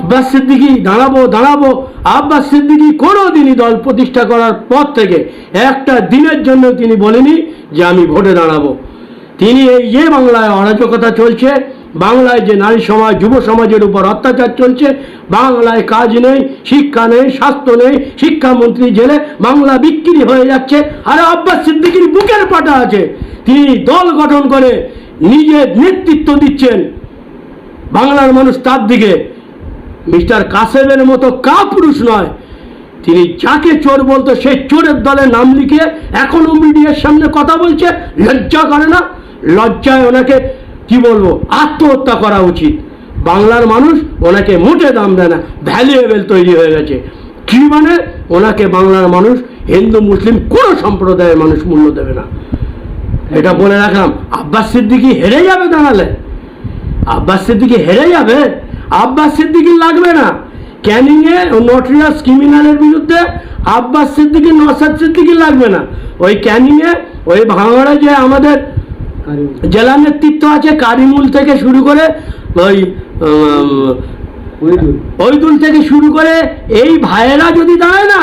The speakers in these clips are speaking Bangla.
আব্বাস সিদ্দিকি দাঁড়াবো দাঁড়াবো। আব্বাস সিদ্দিকি কোনো দিনই দল প্রতিষ্ঠা করার পর থেকে একটা দিনের জন্য তিনি বলেনি যে আমি ভোটে দাঁড়াবো। তিনি এই যে বাংলায় অরাজকতা চলছে, বাংলায় যে নারী সমাজ, যুব সমাজের উপর অত্যাচার চলছে, বাংলায় কাজ নেই, শিক্ষা নেই, স্বাস্থ্য নেই, শিক্ষামন্ত্রী জেলে বাংলা বিক্রি হয়ে যাচ্ছে, আর আব্বাস সিদ্দিকির বুকের পাটা আছে। তিনি দল গঠন করে নিজের নেতৃত্ব দিচ্ছেন। বাংলার মানুষ তার দিকে মিস্টার কাসেমের মতো কাপুরুষ নয়। তিনি যাকে চোর বলতো, সেই চোরের দলে নাম লিখে এখনও মিডিয়ার সামনে কথা বলছে, লজ্জা করে না? লজ্জায় ওনাকে, কি বলব, আত্মহত্যা করা উচিত। বাংলার মানুষ ওনাকে মোটে দাম দেয় না, ভ্যালুয়েবল তৈরি হয়ে গেছে। কি মানে? ওনাকে বাংলার মানুষ, হিন্দু, মুসলিম কোনো সম্প্রদায়ের মানুষ মূল্য দেবে না। এটা বলে রাখলাম, আব্বাস সিদ্দিকি হেরে যাবে দাঁড়ালে। আব্বাস সিদ্দিকি হেরে যাবে? আব্বাস সিদ্দিকি লাগবে না। ক্যানিংয়ে নটরিয়াস ক্রিমিনালের বিরুদ্ধে আব্বাস সিদ্দিকি নসাদ সিদ্দিকি লাগবে না। ওই ক্যানিংয়ে ওই ভাঙড়ে যে আমাদের জেলা নেতৃত্ব আছে কারিমুল থেকে শুরু করে ওই ওইদুল থেকে শুরু করে এই ভাইয়েরা যদি দাঁড়ায় না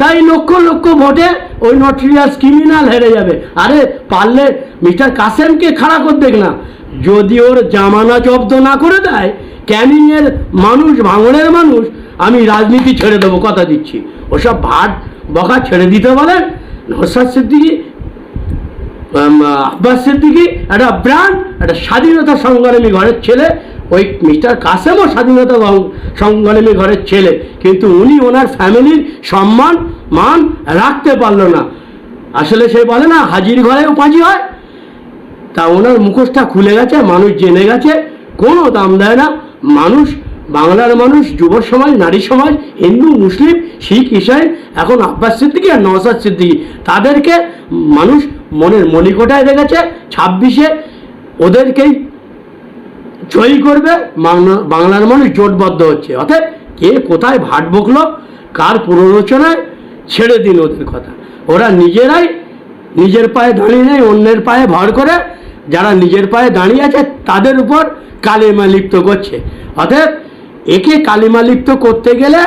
তাই লক্ষ লক্ষ ভোটে ওই নটরিয়াস ক্রিমিনাল হেরে যাবে। আরে পারলে মিস্টার কাসেমকে খাড়া করে দেখ না। যদি ওর জামানা জব্দ না করে দেয়, ক্যানিংয়ের মানুষ, ভাঙনের মানুষ, আমি রাজনীতি ছেড়ে দেবো, কথা দিচ্ছি। ওসব ভাট বকা ছেড়ে দিতে বলেন নসাদ সিদ্দিকি আব্বাস সিদ্দিকি, একটা ব্র্যান্ড একটা স্বাধীনতা সংগ্রামী ঘরের ছেলে। ওই মিস্টার কাসেমও স্বাধীনতা সংগ্রামী ঘরের ছেলে। কিন্তু উনি ওনার ফ্যামিলির সম্মান, মান রাখতে পারল না। আসলে সে বলে না, হাজির ঘরে উপাজি হয়। তা ওনার মুখোশটা খুলে গেছে, মানুষ জেনে গেছে, কোনো দাম দেয় না। মানুষ, বাংলার মানুষ, যুব সমাজ, নারী সমাজ, হিন্দু, মুসলিম, শিখ, ইসাই, এখন আব্বাস সিদ্দিকি আর নওসাদ সিদ্দিকি, তাদেরকে মানুষ মনের মণিকোটায় রেখেছে, ছাব্বিশে ওদেরকেই জয়ী করবে বাংলার মানুষ জোটবদ্ধ হচ্ছে। অর্থাৎ কে কোথায় ভাট বকলো, কার প্ররোচনায় ছেড়ে দিন ওদের কথা। ওরা নিজেরাই নিজের পায়ে দাঁড়িয়ে নেই, অন্যের পায়ে ভর করে যারা নিজের পায়ে দাঁড়িয়ে আছে তাদের উপর কালিমা লিপ্ত করছে। অর্থাৎ একে কালিমা লিপ্ত করতে গেলে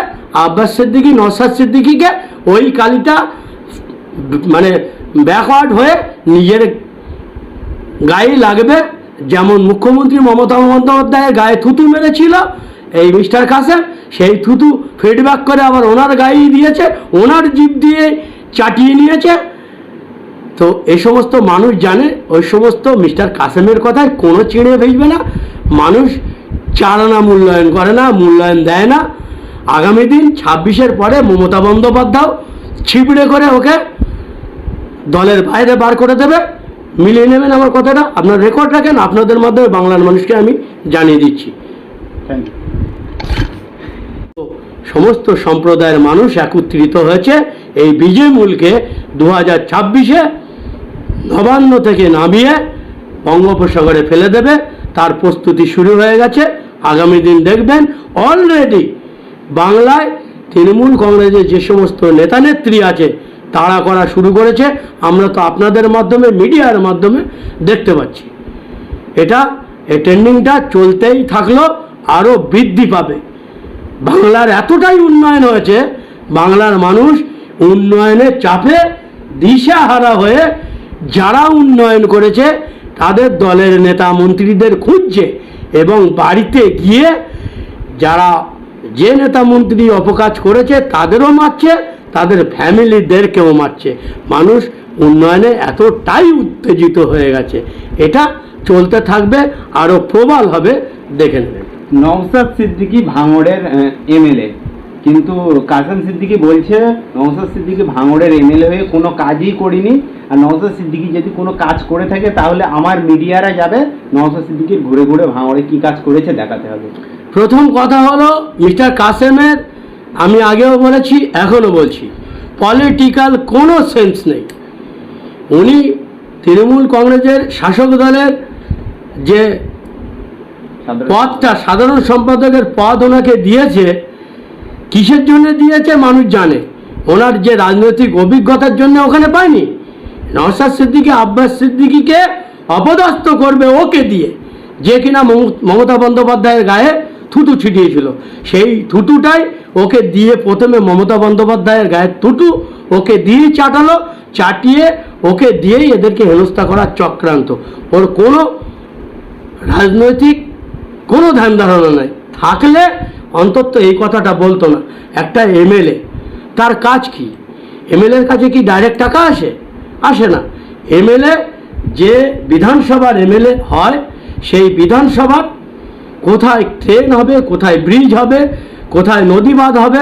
আব্বাস সিদ্দিকি নসাদ সিদ্দিকিকে ওই কালিটা মানে ব্যাকওয়ার্ড হয়ে নিজের গায়ে লাগবে। যেমন মুখ্যমন্ত্রী মমতা বন্দ্যোপাধ্যায়ের গায়ে থুতু মেরেছিল, এই মিস্টার কাসেম সেই থুতু ফিডব্যাক করে আবার ওনার গায়েই দিয়েছে, ওনার জিভ দিয়ে চাটিয়ে নিয়েছে। তো এই সমস্ত মানুষ জানে ওই সমস্ত মিস্টার কাসেমের কথায় কোনো চিড়ে ভেজবে না। মানুষ চারানা মূল্যায়ন করে না মূল্যায়ন দেয় না। আগামী দিন ছাব্বিশের পরে মমতা বন্দ্যোপাধ্যায় ছিপড়ে করে ওকে দলের বাইরে বার করে দেবে। মিলিয়ে নেবেন আমার কথাটা। আপনার রেকর্ড রাখেন আপনাদের মাধ্যমে বাংলার মানুষকে আমি জানিয়ে দিচ্ছি। তো সমস্ত সম্প্রদায়ের মানুষ একত্রিত হয়েছে। এই বিজয় মূলকে দু হাজার ছাব্বিশে নবান্ন থেকে নামিয়ে বঙ্গোপসাগরে ফেলে দেবে। তার প্রস্তুতি শুরু হয়ে গেছে। আগামী দিন দেখবেন অলরেডি বাংলায় তৃণমূল কংগ্রেসের যে সমস্ত নেতা নেত্রী আছে, তাড়া করা শুরু করেছে। আমরা তো আপনাদের মাধ্যমে, মিডিয়ার মাধ্যমে দেখতে পাচ্ছি। এটা এই ট্রেন্ডিংটা চলতেই থাকল আরও বৃদ্ধি পাবে। বাংলার এতটাই উন্নয়ন হয়েছে, বাংলার মানুষ উন্নয়নের চাপে দিশাহারা হয়ে যারা উন্নয়ন করেছে, তাদের দলের নেতা মন্ত্রীদের খুঁজছে এবং বাড়িতে গিয়ে যারা যে নেতা মন্ত্রী অপকাজ করেছে, তাদেরও মারছে, তাদের ফ্যামিলিদেরকেও মারছে। মানুষ উন্নয়নে এতটাই উত্তেজিত হয়ে গেছে। এটা চলতে থাকবে, আরও প্রবল হবে, দেখে নেবেন। নওসাদ সিদ্দিকি ভাঙড়ের এমএলএ। কিন্তু কাসেম সিদ্দিকি বলছে নওসাদ সিদ্দিকি ভাঙড়ের এমএলএ হয়ে কোনো কাজই করিনি। আর নওসাদ সিদ্দিকি যদি কোনো কাজ করে থাকে তাহলে আমার মিডিয়ারা যাবে নওসাদ সিদ্দিকির ঘুরে ঘুরে ভাঙড়ে কি কাজ করেছে দেখাতে হবে। প্রথম কথা হলো মিস্টার কাসেমের আমি আগেও বলেছি এখনও বলছি পলিটিক্যাল কোনো সেন্স নেই। উনি তৃণমূল কংগ্রেসের শাসক দলের যে পদটা সাধারণ সম্পাদকের পদ ওনাকে দিয়েছে কিসের জন্য দিয়েছে মানুষ জানে। ওনার যে রাজনৈতিক অভিজ্ঞতার জন্য ওখানে পায়নি। নওশাদ সিদ্দিকি, আব্বাস সিদ্দিকিকে অপদস্থ করবে ওকে দিয়ে। যে কিনা মম- মমতা বন্দ্যোপাধ্যায়ের গায়ে থুতু ছিটিয়েছিল। সেই থুতুটাই ওকে দিয়ে প্রথমে মমতা বন্দ্যোপাধ্যায়ের গায়ে থুতু ওকে দিয়েই চাটালো, চাটিয়ে ওকে দিয়েই এদেরকে হেনস্থা করার চক্রান্ত। ওর কোনো রাজনৈতিক কোনো ধ্যান ধারণা নাই। থাকলে অন্তত এই কথাটা বলতো না। একটা এমএলএ তার কাজ কি? এমএলএর কাছে কি ডাইরেক্ট টাকা আসে? আসে না। এমএলএ যে বিধানসভার এমএলএ হয়, সেই বিধানসভার কোথায় ট্রেন হবে, কোথায় ব্রিজ হবে, কোথায় নদী বাঁধ হবে,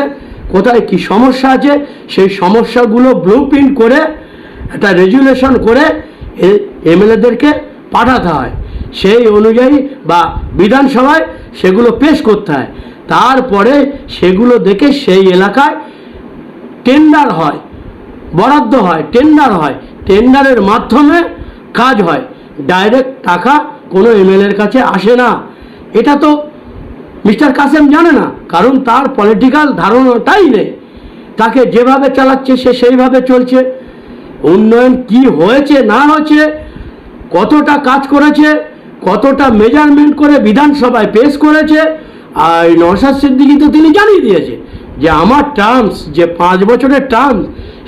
কোথায় কি সমস্যা আছে, সেই সমস্যাগুলো ব্লু প্রিন্ট করে, একটা রেজুলেশন করে এমএলএদেরকে পাঠাতে হয়। সেই অনুযায়ী বা বিধানসভায় সেগুলো পেশ করতে হয়। তারপরে সেগুলো দেখে সেই এলাকায় টেন্ডার হয়, বরাদ্দ হয় টেন্ডার হয়। টেন্ডারের মাধ্যমে কাজ হয়। ডাইরেক্ট টাকা কোনো এমএলএর কাছে আসে না। এটা তো মিস্টার কাসেম জানে না, কারণ তার পলিটিক্যাল ধারণাটাই নেই। তাকে যেভাবে চালাচ্ছে, সে সেইভাবে চলছে। উন্নয়ন কি হয়েছে, না হয়েছে, কতটা কাজ করেছে, কতটা মেজারমেন্ট করে বিধানসভায় পেশ করেছে আর নওশাদ সিদ্দিকি তো তিনি জানিয়ে দিয়েছে যে আমার টার্মস যে পাঁচ বছরের টার্মস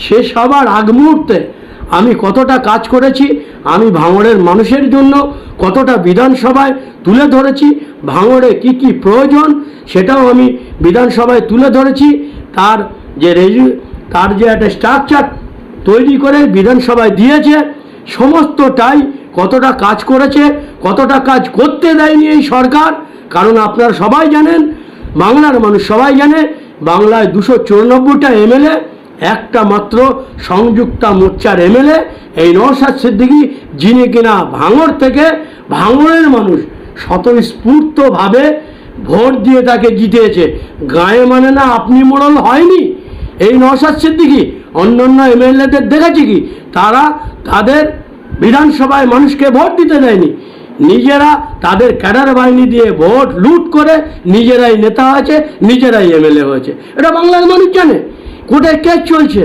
শেষ হবার আগ মুহূর্তে আমি কতটা কাজ করেছি, আমি ভাঙড়ের মানুষের জন্য কতটা বিধানসভায় তুলে ধরেছি, ভাঙড়ে কি কি প্রয়োজন সেটাও আমি বিধানসভায় তুলে ধরেছি। তার যে রেজু, তার যে একটা স্ট্রাকচার তৈরি করে বিধানসভায় দিয়েছে, সমস্তটাই কতটা কাজ করেছে, কতটা কাজ করতে দেয়নি এই সরকার কারণ আপনারা সবাই জানেন, বাংলার মানুষ সবাই জানে, বাংলায় দুশো চুরানব্বইটা এমএলএ, একটা মাত্র সংযুক্তা মোর্চার এমএলএ, এই নওশাদ সিদ্দিকি, যিনি কিনা ভাঙড় থেকে ভাঙরের মানুষ, স্বতঃস্ফূর্তভাবে ভোট দিয়ে তাকে জিতিয়েছে গায়ে মানে না আপনি মোড়ল হয়নি? এই নওশাদ সিদ্দিকি অন্য অন্য এমএলএদের দেখেছি কি? তারা তাদের বিধানসভায় মানুষকে ভোট দিতে দেয়নি। নিজেরা তাদের ক্যাডার বাহিনী দিয়ে ভোট লুট করে নিজেরাই নেতা হয়েছে, নিজেরাই এমএলএ হয়েছে। এটা বাংলার মানুষ জানে কোথায় কেস চলছে।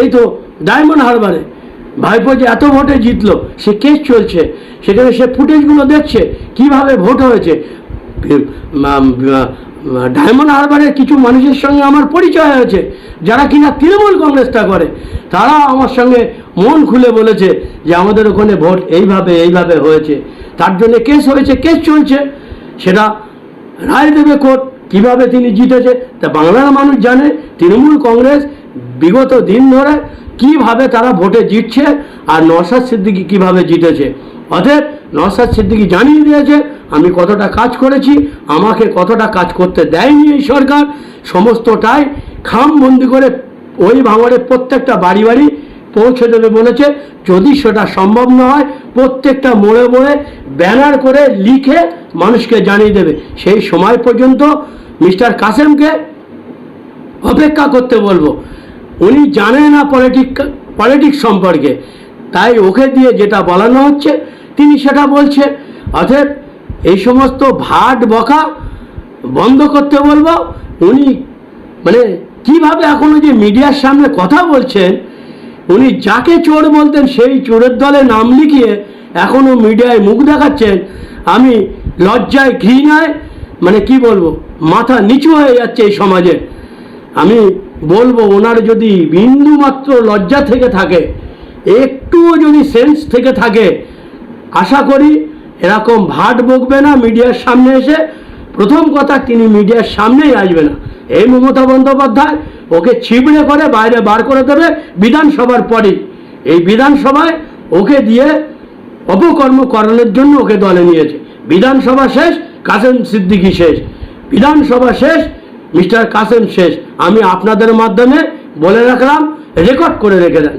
এই তো ডায়মন্ড হারবারে ভাইপো যে এত ভোটে জিতলো, সে কেস চলছে। সেখানে সে ফুটেজগুলো দেখছে, কীভাবে ভোট হয়েছে। ডায়মন্ড হারবারের কিছু মানুষের সঙ্গে আমার পরিচয় হয়েছে, যারা কিনা তৃণমূল কংগ্রেসটা করে। তারা আমার সঙ্গে মন খুলে বলেছে যে আমাদের ওখানে ভোট এইভাবে এইভাবে হয়েছে। তার জন্য কেস হয়েছে, কেস চলছে। সেটা রায় দেবে কোর্ট কীভাবে তিনি জিতেছে, তা বাংলার মানুষ জানে। তৃণমূল কংগ্রেস বিগত দিন ধরে কীভাবে তারা ভোটে জিতছে আর নওশাদ সিদ্দিকি কীভাবে জিতেছে? অতএব নওশাদ সিদ্দিকি জানিয়ে দিয়েছে, আমি কতটা কাজ করেছি, আমাকে কতটা কাজ করতে দেয়নি এই সরকার, সমস্তটাই খামবন্দি করে ওই ভাঙড়ে প্রত্যেকটা বাড়ি বাড়ি পৌঁছে দেবে বলেছে। যদি সেটা সম্ভব না হয়, প্রত্যেকটা মোড়ে মোড়ে ব্যানার করে লিখে মানুষকে জানিয়ে দেবে। সেই সময় পর্যন্ত মিস্টার কাসেমকে অপেক্ষা করতে বলব। উনি জানে না পলিটিক পলিটিক্স সম্পর্কে। তাই ওকে দিয়ে যেটা বলানো হচ্ছে, তিনি সেটা বলছে। অতএব এই সমস্ত ভাট বকা বন্ধ করতে বলব। উনি মানে কীভাবে এখনও যে মিডিয়ার সামনে কথা বলছেন, উনি যাকে চোর বলতেন সেই চোরের দলে নাম লিখিয়ে এখনও মিডিয়ায় মুখ দেখাচ্ছেন। আমি লজ্জায় ঘৃণায় মানে কি বলব, মাথা নিচু হয়ে যাচ্ছে এই সমাজে। আমি বলব, ওনার যদি বিন্দু মাত্র লজ্জা থেকে থাকে, একটুও যদি সেন্স থেকে থাকে, আশা করি এরকম ভাট বকবে না মিডিয়ার সামনে এসে। প্রথম কথা, তিনি মিডিয়ার সামনেই আসবে না। এই মমতা বন্দ্যোপাধ্যায় ওকে ছিবড়ে করে বাইরে বার করে দেবে বিধানসভার পরেই। এই বিধানসভায় ওকে দিয়ে অপকর্ম করানোর জন্য ওকে দলে নিয়েছে। বিধানসভা শেষ, কাসেম সিদ্দিকি শেষ। বিধানসভা শেষ মিস্টার কাসেম শেষ। আমি আপনাদের মাধ্যমে বলে রাখলাম রেকর্ড করে রেখে দেন।